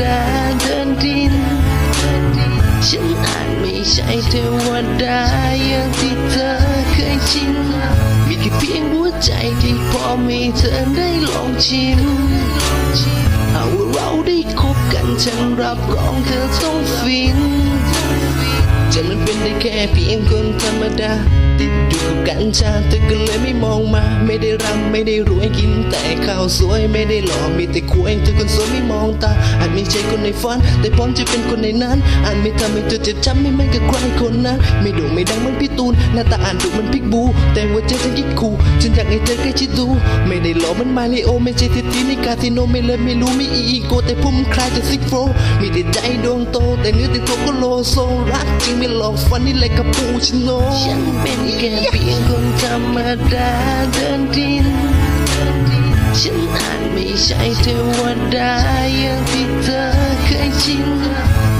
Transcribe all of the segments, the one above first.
ดาเดินดิน ฉันอาจไม่ใช่เทวดาอย่างที่เธอเคยชิน มีแค่เพียงหัวใจที่พอมีเธอได้ลองชิมเอาว่าเราได้คบกันฉันรับรองเธอต้องฟินจะมันเป็นได้แค่เพียงคนธรรมดา อยู่กับกัญชาเธอก็เลยไม่มองมา ไม่ได้รำไม่ได้รวยกินแต่ข้าวสวยไม่ได้หล่อมีแต่ควยเธอคนสวยไม่มองตาอาจไม่ใช่คนในฝันแต่พร้อมจะเป็นคนในนั้นอาจไม่ทำให้เธอเจ็บช้ำไม่แม้กับใครคนนั้นไม่โด่งไม่ดังเหมือนพี่ตูนหน้าตาอ่านดูเหมันพิกบู แต่หัวใจฉันยิ่งคู่ฉันอยากให้เธอ ไม่ได้หลอมันมาริโอไม่ใช่เทตินิกาติโนไม่เลยไม่รู้ไม่อีโกแต่พุ่มคลายจากซิกโฟมีแต่ใจดวงโต แต่เนื้อแต่ตัวก็โลโซรักจริงไม่หลอกฟันนี่เลยกับปูชิโนฉันเป็นแค่เพียงคนธรรมดาเดินดิน ฉันอาจไม่ใช่เทวดาอย่างที่เธอเคยชิน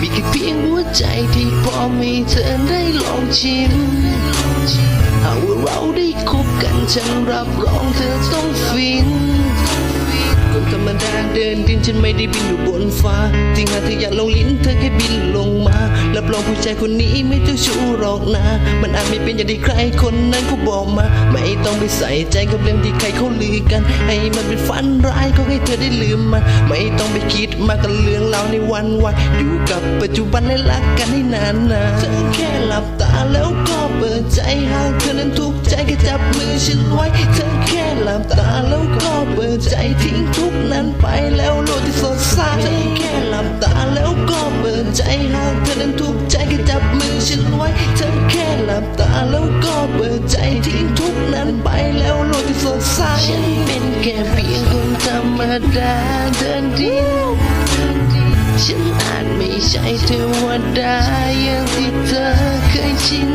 มีแค่เพียงหัวใจที่พอมีเธอได้ลองชิม หากว่าเราได้คบกันฉันรับรองเธอต้องฟิน คนธรรมดาเดินดินฉันไม่ได้บินอยู่บนฟ้าที่หาเธออยากลงลิ้นเธอแค่บินลงมารับรองผู้ชายคนนี้ไม่เจ้าชู้หรอกนะ มันอาจไม่เป็นอย่างที่ใครคนนั้นเขาบอกมา ไม่ต้องไปใส่ใจกับเรื่องที่ใครเขาลือกัน ให้มันเป็นฝันร้ายก็ให้เธอได้ลืมมันไม่ต้องไปคิดมากกับเรื่องราวในวันวันอยู่กับปัจจุบันและรักกันให้นานนานเธอแค่หลับตาแล้วก็เปิดใจหากเธอนั้นทุกข์ใจก็จับมือฉันไว้เธอแค่หลับตาแล้ว แล้วก็เปิดใจทิ้งทุกนั้นไปแล้วโลกที่สดใสฉันเป็นแค่เพียงคนธรรมดาเดินดินฉันอาจไม่ใช่เทวดาอย่างที่เธอเคยชิน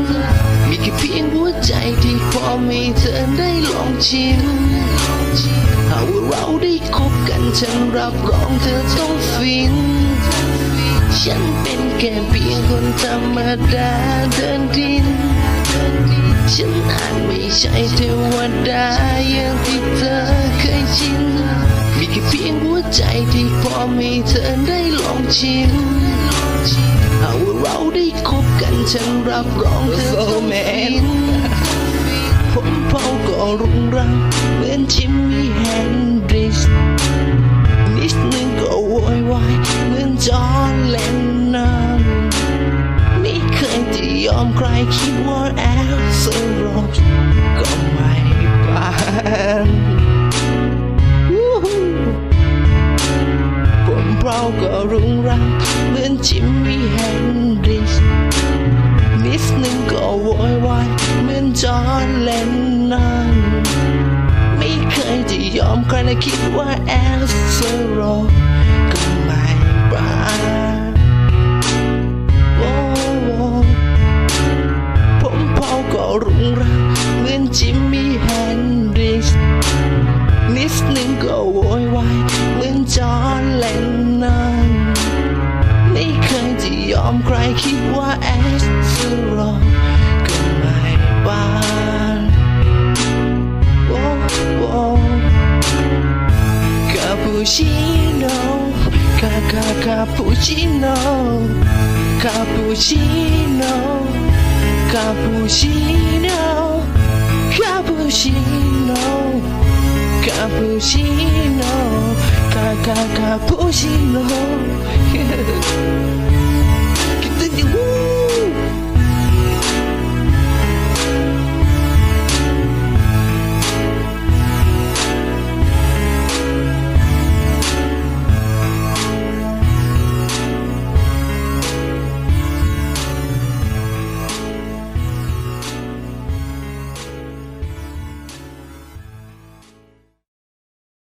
มีแค่เพียงหัวใจที่พอมีเธอได้ลองชิมหากว่าเราได้คบกันฉันรับรองเธอต้องฟิน ฉันเป็นแค่เพียงคนธรรมดาเดินดิน ฉันอาจไม่ใช่เทวดาอย่างที่เธอเคยชิน มีแค่เพียงหัวใจที่พอมีเธอได้ลองชิมหาว่าเราได้คบกันฉันรับรองเธอต้องฟินผมเผาก็รุงรังเหมือนจิมมี่แฮนดริส ก็รุงรังเหมือนจิมมี่แฮนดริสนิดนึงก็โวยวายเหมือนจอห์นเลนนอนไม่เคยจะยอมใครและคิดว่าแอสเซอร์โร คาคาคาปูชิโน่คาปูชิโน่คาปูชิโน่คาปูชิโน่คาปูชิโน่